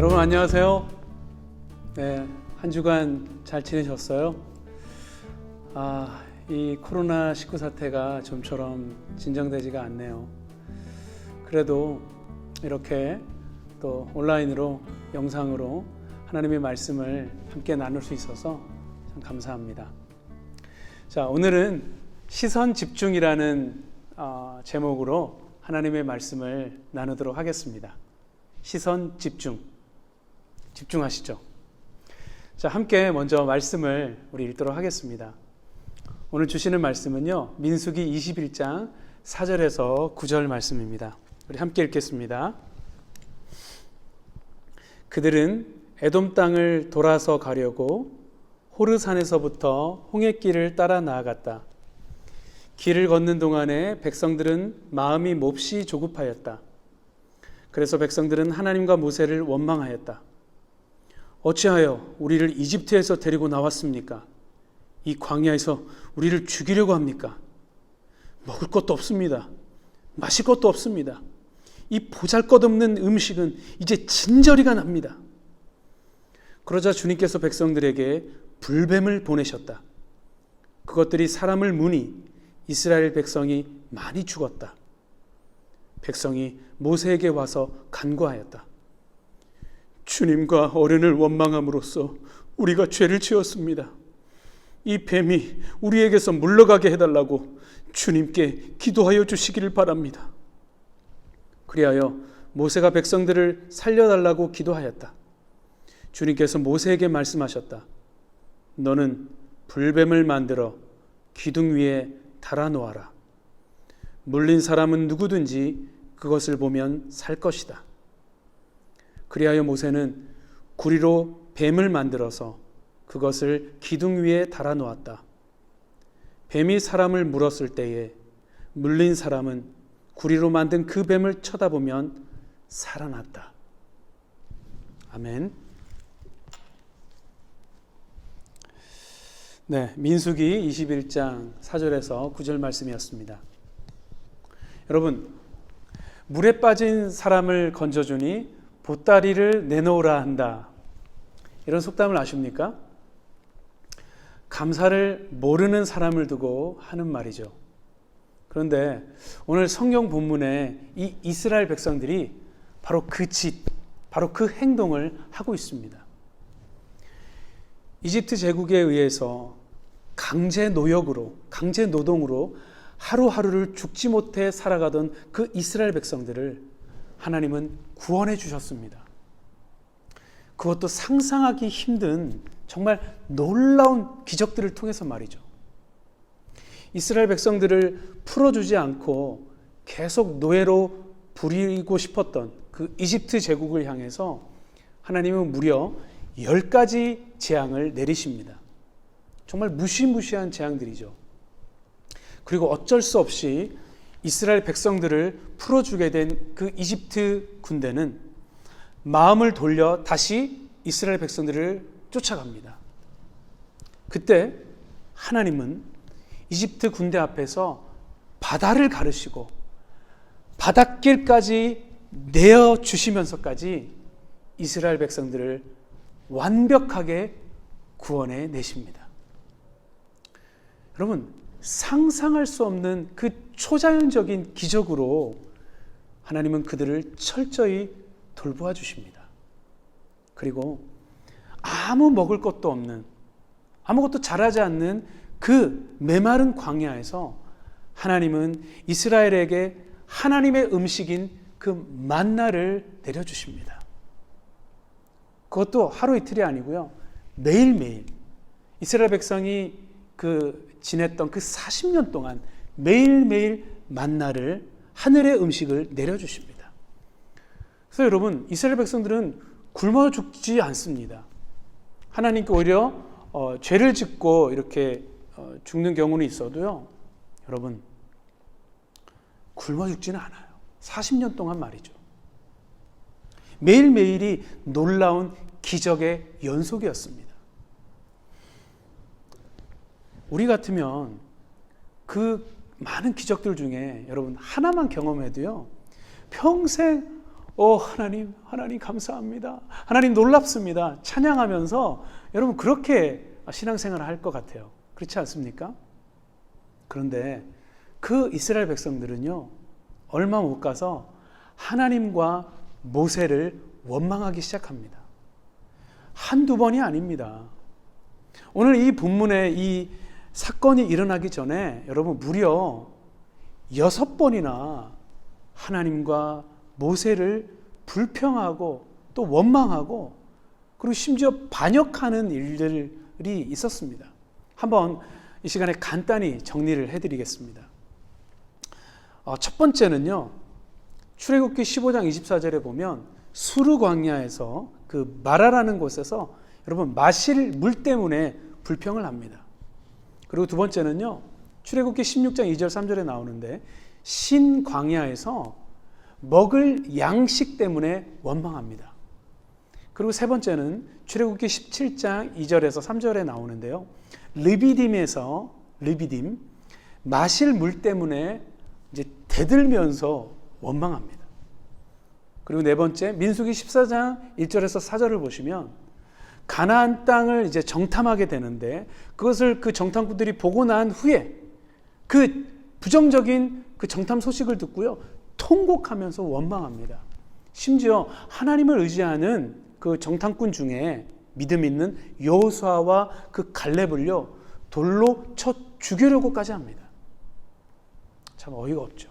여러분 안녕하세요. 네, 한 주간 잘 지내셨어요? 아, 이 코로나 19 사태가 좀처럼 진정되지가 않네요. 그래도 이렇게 또 온라인으로 영상으로 하나님의 말씀을 함께 나눌 수 있어서 참 감사합니다. 자, 오늘은 시선 집중이라는 어, 제목으로 하나님의 말씀을 나누도록 하겠습니다. 시선 집중. 집중하시죠. 자, 함께 먼저 말씀을 우리 읽도록 하겠습니다. 오늘 주시는 말씀은요. 민수기 21장 4절에서 9절 말씀입니다. 우리 함께 읽겠습니다. 그들은 에돔 땅을 돌아서 가려고 호르산에서부터 홍해길을 따라 나아갔다. 길을 걷는 동안에 백성들은 마음이 몹시 조급하였다. 그래서 백성들은 하나님과 모세를 원망하였다. 어찌하여 우리를 이집트에서 데리고 나왔습니까? 이 광야에서 우리를 죽이려고 합니까? 먹을 것도 없습니다. 마실 것도 없습니다. 이 보잘 것 없는 음식은 이제 진저리가 납니다. 그러자 주님께서 백성들에게 불뱀을 보내셨다. 그것들이 사람을 무니 이스라엘 백성이 많이 죽었다. 백성이 모세에게 와서 간구하였다. 주님과 어른을 원망함으로써 우리가 죄를 지었습니다. 이 뱀이 우리에게서 물러가게 해달라고 주님께 기도하여 주시기를 바랍니다. 그리하여 모세가 백성들을 살려달라고 기도하였다. 주님께서 모세에게 말씀하셨다. 너는 불뱀을 만들어 기둥 위에 달아놓아라. 물린 사람은 누구든지 그것을 보면 살 것이다. 그리하여 모세는 구리로 뱀을 만들어서 그것을 기둥 위에 달아 놓았다. 뱀이 사람을 물었을 때에 물린 사람은 구리로 만든 그 뱀을 쳐다보면 살아났다. 아멘. 네, 민수기 21장 4절에서 9절 말씀이었습니다. 여러분, 물에 빠진 사람을 건져주니 보따리를 내놓으라 한다. 이런 속담을 아십니까? 감사를 모르는 사람을 두고 하는 말이죠. 그런데 오늘 성경 본문에 이 이스라엘 백성들이 바로 그 짓, 바로 그 행동을 하고 있습니다. 이집트 제국에 의해서 강제 노역으로, 강제 노동으로 하루하루를 죽지 못해 살아가던 그 이스라엘 백성들을 하나님은 구원해 주셨습니다. 그것도 상상하기 힘든 정말 놀라운 기적들을 통해서 말이죠. 이스라엘 백성들을 풀어주지 않고 계속 노예로 부리고 싶었던 그 이집트 제국을 향해서 하나님은 무려 열 가지 재앙을 내리십니다. 정말 무시무시한 재앙들이죠. 그리고 어쩔 수 없이 이스라엘 백성들을 풀어주게 된 그 이집트 군대는 마음을 돌려 다시 이스라엘 백성들을 쫓아갑니다. 그때 하나님은 이집트 군대 앞에서 바다를 가르시고 바닷길까지 내어 주시면서까지 이스라엘 백성들을 완벽하게 구원해 내십니다. 여러분, 상상할 수 없는 그 초자연적인 기적으로 하나님은 그들을 철저히 돌보아 주십니다. 그리고 아무 먹을 것도 없는 아무것도 자라지 않는 그 메마른 광야에서 하나님은 이스라엘에게 하나님의 음식인 그 만나를 내려 주십니다. 그것도 하루 이틀이 아니고요. 매일매일 이스라엘 백성이 그 지냈던 그 40년 동안 매일매일 만나를 하늘의 음식을 내려주십니다. 그래서 여러분 이스라엘 백성들은 굶어 죽지 않습니다. 하나님께 오히려 어, 죄를 짓고 이렇게 어, 죽는 경우는 있어도요. 여러분 굶어 죽지는 않아요. 40년 동안 말이죠. 매일매일이 놀라운 기적의 연속이었습니다. 우리 같으면 그 많은 기적들 중에 여러분 하나만 경험해도요. 평생 오 하나님 하나님 감사합니다. 하나님 놀랍습니다. 찬양하면서 여러분 그렇게 신앙생활을 할 것 같아요. 그렇지 않습니까? 그런데 그 이스라엘 백성들은요 얼마 못 가서 하나님과 모세를 원망하기 시작합니다. 한두 번이 아닙니다. 오늘 이 본문에 이 사건이 일어나기 전에 여러분 무려 여섯 번이나 하나님과 모세를 불평하고 또 원망하고 그리고 심지어 반역하는 일들이 있었습니다. 한번 이 시간에 간단히 정리를 해드리겠습니다. 어, 첫 번째는요, 출애굽기 15장 24절에 보면 수르 광야에서 그 마라라는 곳에서 여러분 마실 물 때문에 불평을 합니다. 그리고 두 번째는요, 출애굽기 16장 2절 3절에 나오는데 신 광야에서 먹을 양식 때문에 원망합니다. 그리고 세 번째는 출애굽기 17장 2절에서 3절에 나오는데요. 르비딤에서 르비딤 마실 물 때문에 이제 대들면서 원망합니다. 그리고 네 번째 민수기 14장 1절에서 4절을 보시면 가나안 땅을 이제 정탐하게 되는데 그것을 그 정탐꾼들이 보고 난 후에 그 부정적인 그 정탐 소식을 듣고요. 통곡하면서 원망합니다. 심지어 하나님을 의지하는 그 정탐꾼 중에 믿음 있는 여호수아와 그 갈렙을요 돌로 쳐 죽이려고까지 합니다. 참 어이가 없죠.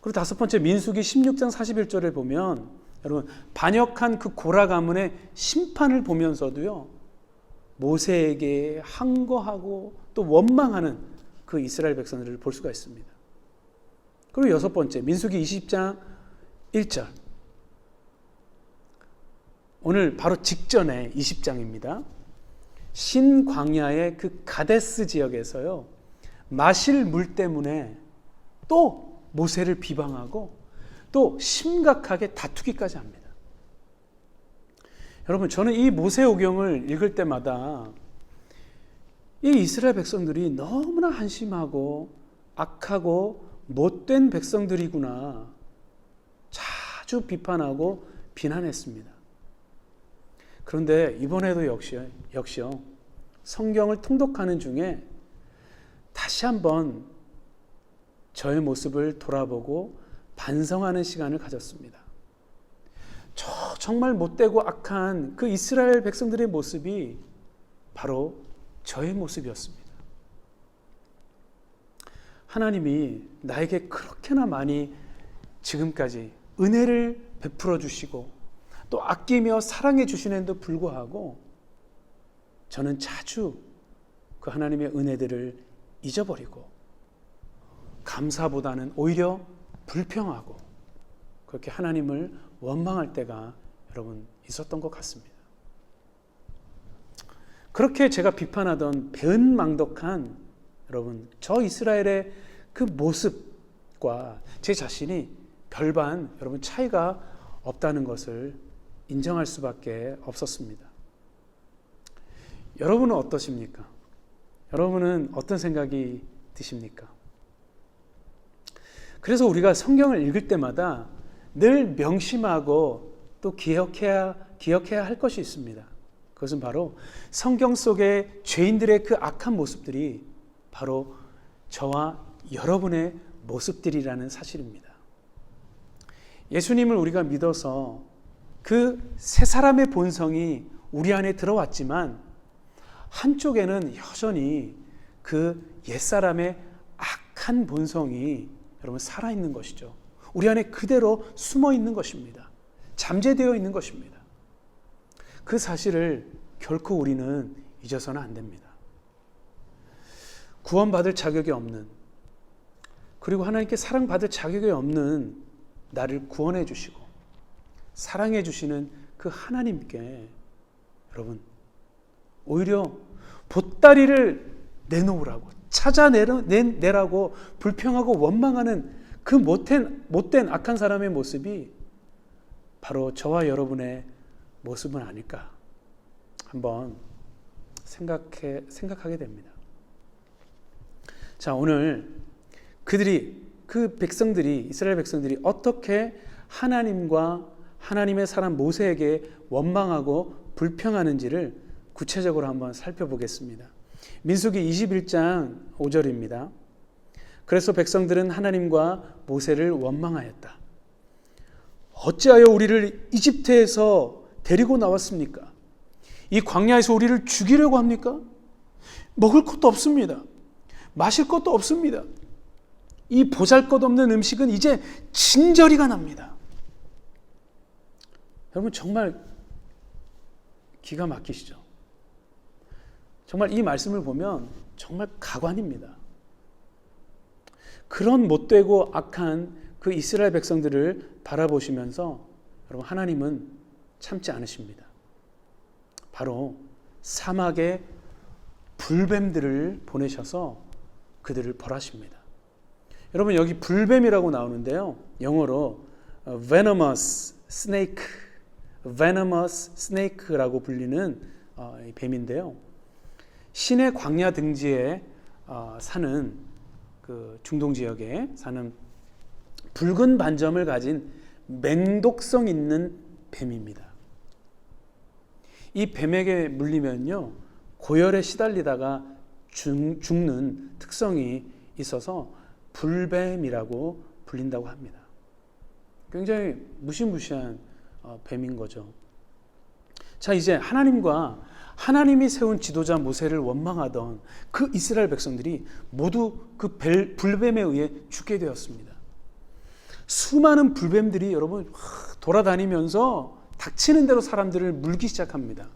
그리고 다섯 번째 민수기 16장 41절에 보면 여러분 반역한 그 고라 가문의 심판을 보면서도요 모세에게 항거하고 또 원망하는 그 이스라엘 백성들을 볼 수가 있습니다. 그리고 여섯 번째 민수기 20장 1절 오늘 바로 직전에 20장입니다. 신광야의 그 가데스 지역에서요 마실 물 때문에 또 모세를 비방하고 또 심각하게 다투기까지 합니다. 여러분, 저는 이 모세오경을 읽을 때마다 이 이스라엘 백성들이 너무나 한심하고 악하고 못된 백성들이구나 자주 비판하고 비난했습니다. 그런데 이번에도 역시, 역시요, 성경을 통독하는 중에 다시 한번 저의 모습을 돌아보고 반성하는 시간을 가졌습니다. 저 정말 못되고 악한 그 이스라엘 백성들의 모습이 바로 저의 모습이었습니다. 하나님이 나에게 그렇게나 많이 지금까지 은혜를 베풀어 주시고 또 아끼며 사랑해 주시는데도 불구하고 저는 자주 그 하나님의 은혜들을 잊어버리고 감사보다는 오히려 불평하고 그렇게 하나님을 원망할 때가 여러분 있었던 것 같습니다. 그렇게 제가 비판하던 배은망덕한 여러분 저 이스라엘의 그 모습과 제 자신이 별반 여러분 차이가 없다는 것을 인정할 수밖에 없었습니다. 여러분은 어떠십니까? 여러분은 어떤 생각이 드십니까? 그래서 우리가 성경을 읽을 때마다 늘 명심하고 또 기억해야 기억해야 할 것이 있습니다. 그것은 바로 성경 속의 죄인들의 그 악한 모습들이 바로 저와 여러분의 모습들이라는 사실입니다. 예수님을 우리가 믿어서 그 세 사람의 본성이 우리 안에 들어왔지만 한쪽에는 여전히 그 옛사람의 악한 본성이 여러분 살아있는 것이죠. 우리 안에 그대로 숨어 있는 것입니다. 잠재되어 있는 것입니다. 그 사실을 결코 우리는 잊어서는 안 됩니다. 구원받을 자격이 없는 그리고 하나님께 사랑받을 자격이 없는 나를 구원해 주시고 사랑해 주시는 그 하나님께 여러분 오히려 보따리를 내놓으라고 찾아내라고 불평하고 원망하는 그 못된, 못된 악한 사람의 모습이 바로 저와 여러분의 모습은 아닐까 한번 생각해, 생각하게 됩니다. 자, 오늘 그들이, 그 백성들이, 이스라엘 백성들이 어떻게 하나님과 하나님의 사람 모세에게 원망하고 불평하는지를 구체적으로 한번 살펴보겠습니다. 민수기 21장 5절입니다. 그래서 백성들은 하나님과 모세를 원망하였다. 어찌하여 우리를 이집트에서 데리고 나왔습니까? 이 광야에서 우리를 죽이려고 합니까? 먹을 것도 없습니다. 마실 것도 없습니다. 이 보잘 것 없는 음식은 이제 진저리가 납니다. 여러분 정말 기가 막히시죠? 정말 이 말씀을 보면 정말 가관입니다. 그런 못되고 악한 그 이스라엘 백성들을 바라보시면서 여러분 하나님은 참지 않으십니다. 바로 사막에 불뱀들을 보내셔서 그들을 벌하십니다. 여러분 여기 불뱀이라고 나오는데요. 영어로 venomous snake, venomous snake라고 불리는 어, 뱀인데요. 신의 광야 등지에 어, 사는 그 중동 지역에 사는 붉은 반점을 가진 맹독성 있는 뱀입니다. 이 뱀에게 물리면요 고열에 시달리다가 죽, 죽는 특성이 있어서 불뱀이라고 불린다고 합니다. 굉장히 무시무시한 어, 뱀인 거죠. 자 이제 하나님과 하나님이 세운 지도자 모세를 원망하던 그 이스라엘 백성들이 모두 그 벨, 불뱀에 의해 죽게 되었습니다. 수많은 불뱀들이 여러분 돌아다니면서 닥치는 대로 사람들을 물기 시작합니다.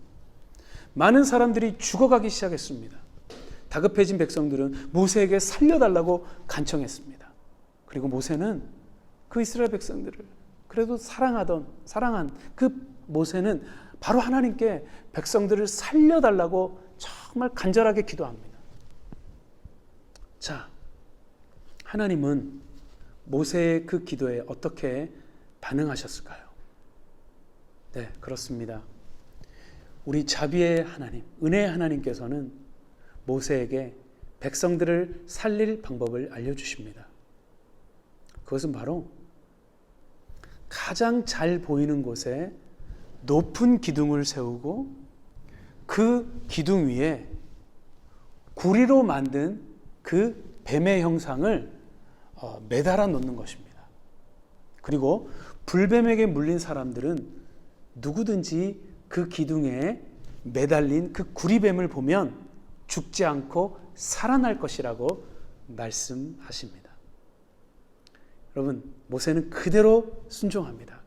많은 사람들이 죽어가기 시작했습니다. 다급해진 백성들은 모세에게 살려달라고 간청했습니다. 그리고 모세는 그 이스라엘 백성들을 그래도 사랑하던 사랑한 그 모세는 바로 하나님께 백성들을 살려달라고 정말 간절하게 기도합니다. 자, 하나님은 모세의 그 기도에 어떻게 반응하셨을까요? 네, 그렇습니다. 우리 자비의 하나님, 은혜의 하나님께서는 모세에게 백성들을 살릴 방법을 알려주십니다. 그것은 바로 가장 잘 보이는 곳에 높은 기둥을 세우고 그 기둥 위에 구리로 만든 그 뱀의 형상을 어, 매달아 놓는 것입니다. 그리고 불뱀에게 물린 사람들은 누구든지 그 기둥에 매달린 그 구리뱀을 보면 죽지 않고 살아날 것이라고 말씀하십니다. 여러분, 모세는 그대로 순종합니다.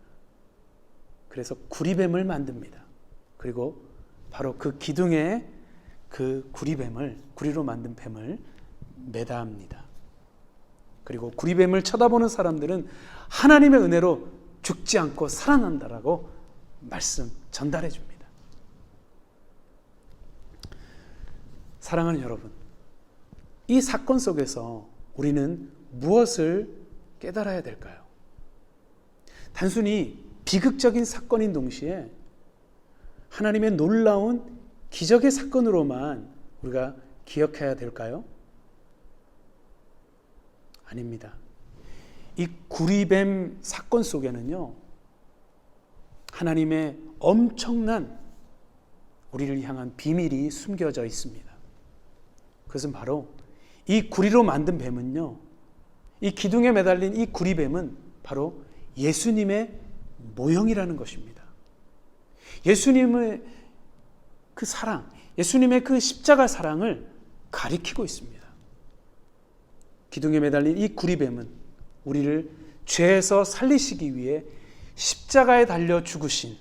그래서 구리뱀을 만듭니다. 그리고 바로 그 기둥에 그 구리뱀을 구리로 만든 뱀을 매다합니다. 그리고 구리뱀을 쳐다보는 사람들은 하나님의 은혜로 죽지 않고 살아난다라고 말씀 전달해 줍니다. 사랑하는 여러분, 이 사건 속에서 우리는 무엇을 깨달아야 될까요? 단순히 비극적인 사건인 동시에 하나님의 놀라운 기적의 사건으로만 우리가 기억해야 될까요? 아닙니다. 이 구리뱀 사건 속에는요, 하나님의 엄청난 우리를 향한 비밀이 숨겨져 있습니다. 그것은 바로 이 구리로 만든 뱀은요, 이 기둥에 매달린 이 구리뱀은 바로 예수님의 모형이라는 것입니다. 예수님의 그 사랑, 예수님의 그 십자가 사랑을 가리키고 있습니다. 기둥에 매달린 이 구리뱀은 우리를 죄에서 살리시기 위해 십자가에 달려 죽으신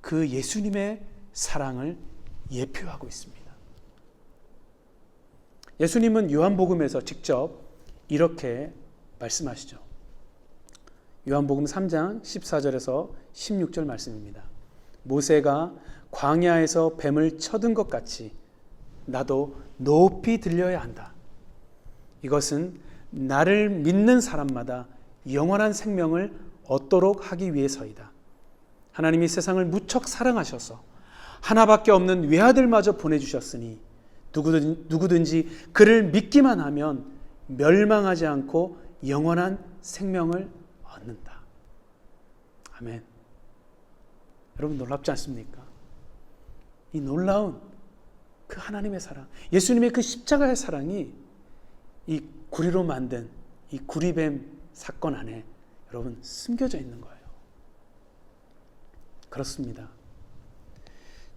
그 예수님의 사랑을 예표하고 있습니다. 예수님은 요한복음에서 직접 이렇게 말씀하시죠. 요한복음 3장 14절에서 16절 말씀입니다. 모세가 광야에서 뱀을 쳐든 것 같이 나도 높이 들려야 한다. 이것은 나를 믿는 사람마다 영원한 생명을 얻도록 하기 위해서이다. 하나님이 세상을 무척 사랑하셔서 하나밖에 없는 외아들마저 보내주셨으니 누구든지 그를 믿기만 하면 멸망하지 않고 영원한 생명을 얻는다. 아멘. 여러분 놀랍지 않습니까? 이 놀라운 그 하나님의 사랑, 예수님의 그 십자가의 사랑이 이 구리로 만든 이 구리뱀 사건 안에 여러분 숨겨져 있는 거예요. 그렇습니다.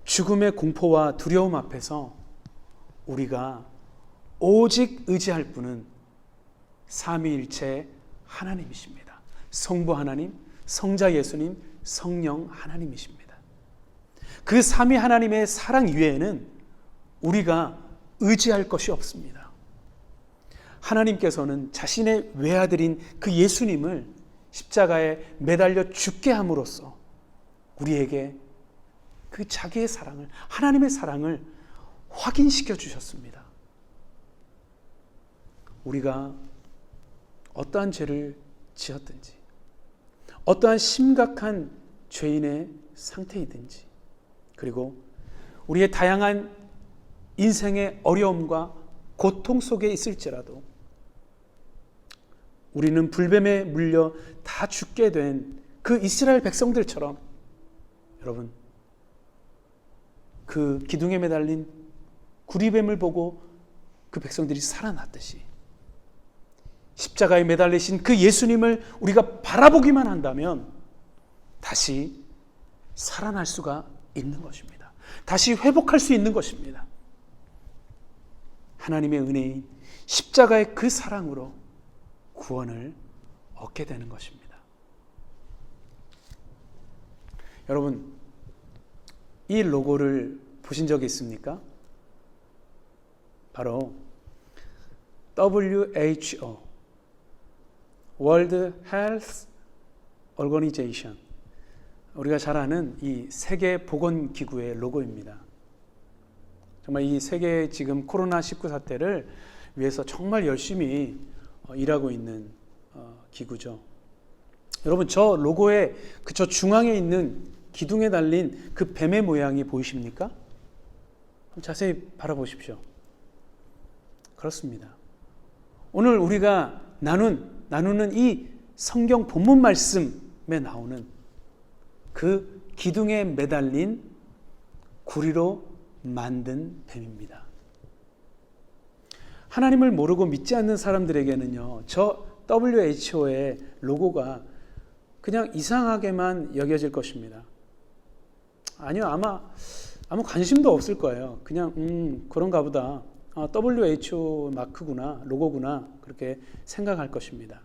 죽음의 공포와 두려움 앞에서 우리가 오직 의지할 분은 삼위일체 하나님이십니다. 성부 하나님, 성자 예수님, 성령 하나님이십니다. 그 삼위 하나님의 사랑 이외에는 우리가 의지할 것이 없습니다. 하나님께서는 자신의 외아들인 그 예수님을 십자가에 매달려 죽게 함으로써 우리에게 그 자기의 사랑을, 하나님의 사랑을 확인시켜 주셨습니다. 우리가 어떠한 죄를 지었든지, 어떠한 심각한 죄인의 상태이든지, 그리고 우리의 다양한 인생의 어려움과 고통 속에 있을지라도 우리는 불뱀에 물려 다 죽게 된 그 이스라엘 백성들처럼 여러분 그 기둥에 매달린 구리뱀을 보고 그 백성들이 살아났듯이 십자가에 매달리신 그 예수님을 우리가 바라보기만 한다면 다시 살아날 수가 있는 것입니다. 다시 회복할 수 있는 것입니다. 하나님의 은혜인 십자가의 그 사랑으로 구원을 얻게 되는 것입니다. 여러분, 이 로고를 보신 적이 있습니까? 바로 WHO, World Health Organization. 우리가 잘 아는 이 세계 보건 기구의 로고입니다. 정말 이 세계 지금 코로나 19 사태를 위해서 정말 열심히 어, 일하고 있는 어, 기구죠. 여러분 저 로고의 그 저 중앙에 있는 기둥에 달린 그 뱀의 모양이 보이십니까? 자세히 바라보십시오. 그렇습니다. 오늘 우리가 나눈 나누는 이 성경 본문 말씀에 나오는 그 기둥에 매달린 구리로 만든 뱀입니다. 하나님을 모르고 믿지 않는 사람들에게는요, 저 WHO의 로고가 그냥 이상하게만 여겨질 것입니다. 아니요, 아마 아무 관심도 없을 거예요. 그냥 음 그런가 보다. 아, WHO 마크구나, 로고구나 그렇게 생각할 것입니다.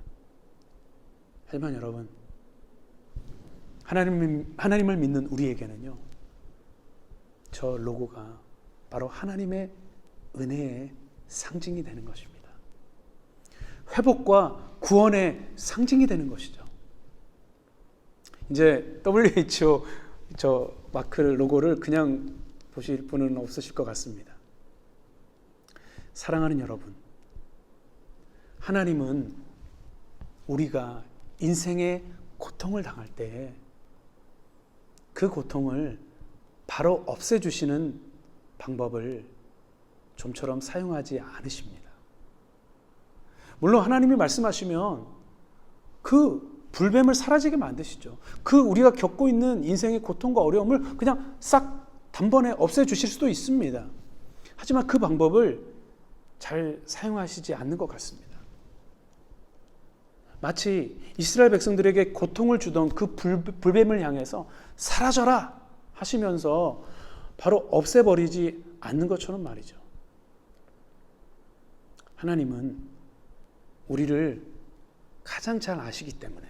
하지만 여러분, 하나님 하나님을 믿는 우리에게는요, 저 로고가 바로 하나님의 은혜의 상징이 되는 것입니다. 회복과 구원의 상징이 되는 것이죠. 이제 WHO 저 마크 로고를 그냥 보실 분은 없으실 것 같습니다. 사랑하는 여러분, 하나님은 우리가 인생의 고통을 당할 때 그 고통을 바로 없애주시는 방법을 좀처럼 사용하지 않으십니다. 물론 하나님이 말씀하시면 그 불뱀을 사라지게 만드시죠. 그 우리가 겪고 있는 인생의 고통과 어려움을 그냥 싹 단번에 없애주실 수도 있습니다. 하지만 그 방법을 잘 사용하시지 않는 것 같습니다. 마치 이스라엘 백성들에게 고통을 주던 그 불, 불뱀을 향해서 사라져라 하시면서 바로 없애버리지 않는 것처럼 말이죠. 하나님은 우리를 가장 잘 아시기 때문에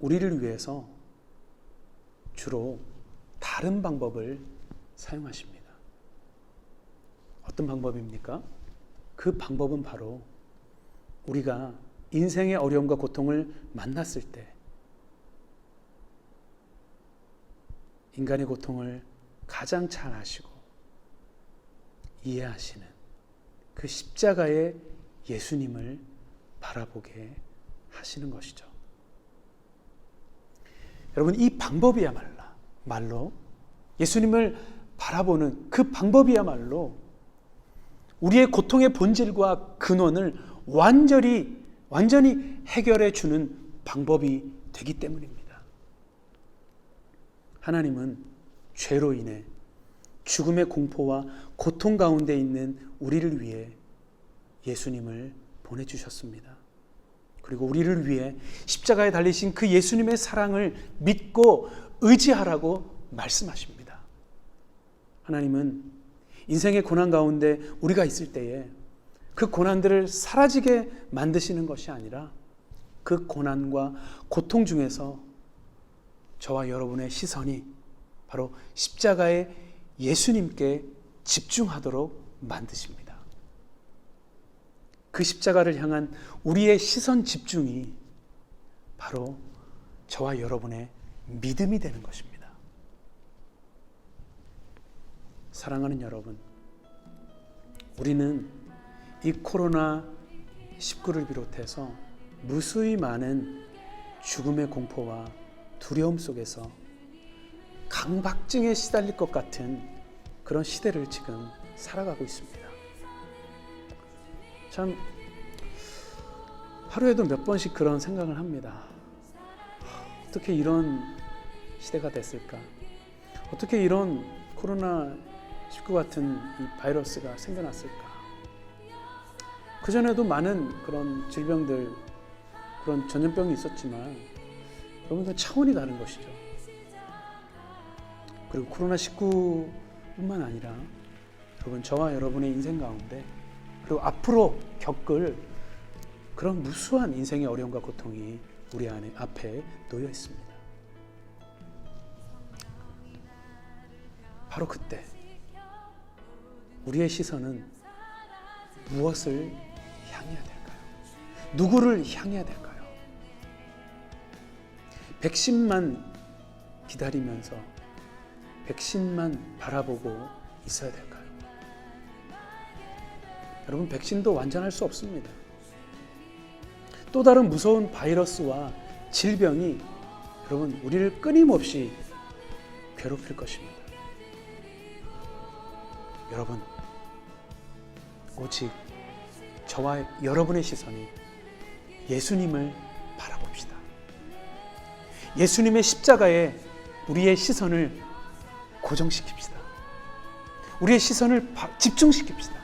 우리를 위해서 주로 다른 방법을 사용하십니다. 어떤 방법입니까? 그 방법은 바로 우리가 인생의 어려움과 고통을 만났을 때 인간의 고통을 가장 잘 아시고 이해하시는 그 십자가의 예수님을 바라보게 하시는 것이죠. 여러분 이 방법이야말로 말로 예수님을 바라보는 그 방법이야말로 우리의 고통의 본질과 근원을 완전히 완전히 해결해 주는 방법이 되기 때문입니다. 하나님은 죄로 인해 죽음의 공포와 고통 가운데 있는 우리를 위해 예수님을 보내 주셨습니다. 그리고 우리를 위해 십자가에 달리신 그 예수님의 사랑을 믿고 의지하라고 말씀하십니다. 하나님은 인생의 고난 가운데 우리가 있을 때에 그 고난들을 사라지게 만드시는 것이 아니라 그 고난과 고통 중에서 저와 여러분의 시선이 바로 십자가의 예수님께 집중하도록 만드십니다. 그 십자가를 향한 우리의 시선 집중이 바로 저와 여러분의 믿음이 되는 것입니다. 사랑하는 여러분, 우리는 이 코로나 19를 비롯해서 무수히 많은 죽음의 공포와 두려움 속에서 강박증에 시달릴 것 같은 그런 시대를 지금 살아가고 있습니다. 참 하루에도 몇 번씩 그런 생각을 합니다. 어떻게 이런 시대가 됐을까? 어떻게 이런 코로나 19 같은 이 바이러스가 생겨났을까? 그 전에도 많은 그런 질병들, 그런 전염병이 있었지만, 여러분들 차원이 다른 것이죠. 그리고 코로나 19뿐만 아니라, 여러분 저와 여러분의 인생 가운데, 그리고 앞으로 겪을 그런 무수한 인생의 어려움과 고통이 우리 안에 앞에 놓여 있습니다. 바로 그때 우리의 시선은 무엇을 향해야 될까요? 누구를 향해야 될까요? 백신만 기다리면서 백신만 바라보고 있어야 될까요? 여러분, 백신도 완전할 수 없습니다. 또 다른 무서운 바이러스와 질병이 여러분, 우리를 끊임없이 괴롭힐 것입니다. 여러분, 오직 저와 여러분의 시선이 예수님을 바라봅시다. 예수님의 십자가에 우리의 시선을 고정시킵시다. 우리의 시선을 집중시킵시다.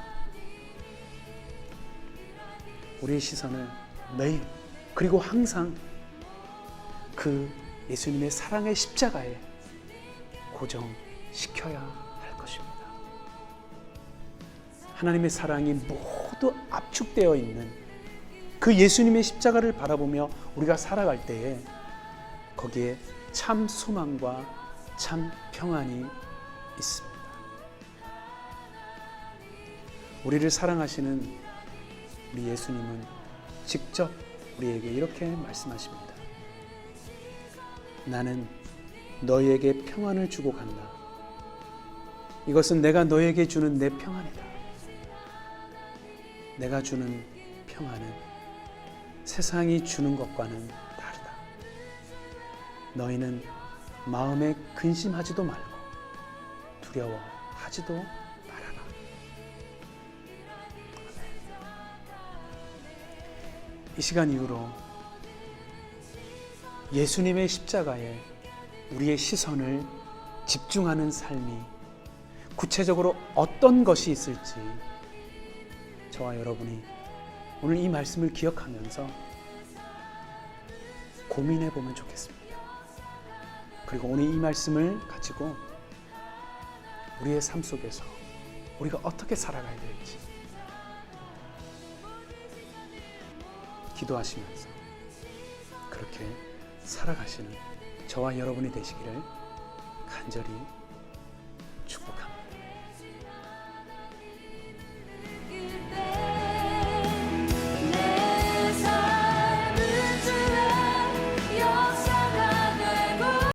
우리의 시선을 매일 그리고 항상 그 예수님의 사랑의 십자가에 고정시켜야 하나님의 사랑이 모두 압축되어 있는 그 예수님의 십자가를 바라보며 우리가 살아갈 때에 거기에 참 소망과 참 평안이 있습니다. 우리를 사랑하시는 우리 예수님은 직접 우리에게 이렇게 말씀하십니다. 나는 너희에게 평안을 주고 간다. 이것은 내가 너에게 주는 내 평안이다. 내가 주는 평안은 세상이 주는 것과는 다르다. 너희는 마음에 근심하지도 말고 두려워하지도 말아라. 이 시간 이후로 예수님의 십자가에 우리의 시선을 집중하는 삶이 구체적으로 어떤 것이 있을지 저와 여러분이 오늘 이 말씀을 기억하면서 고민해 보면 좋겠습니다. 그리고 오늘 이 말씀을 가지고 우리의 삶 속에서 우리가 어떻게 살아가야 될지 기도하시면서 그렇게 살아가시는 저와 여러분이 되시기를 간절히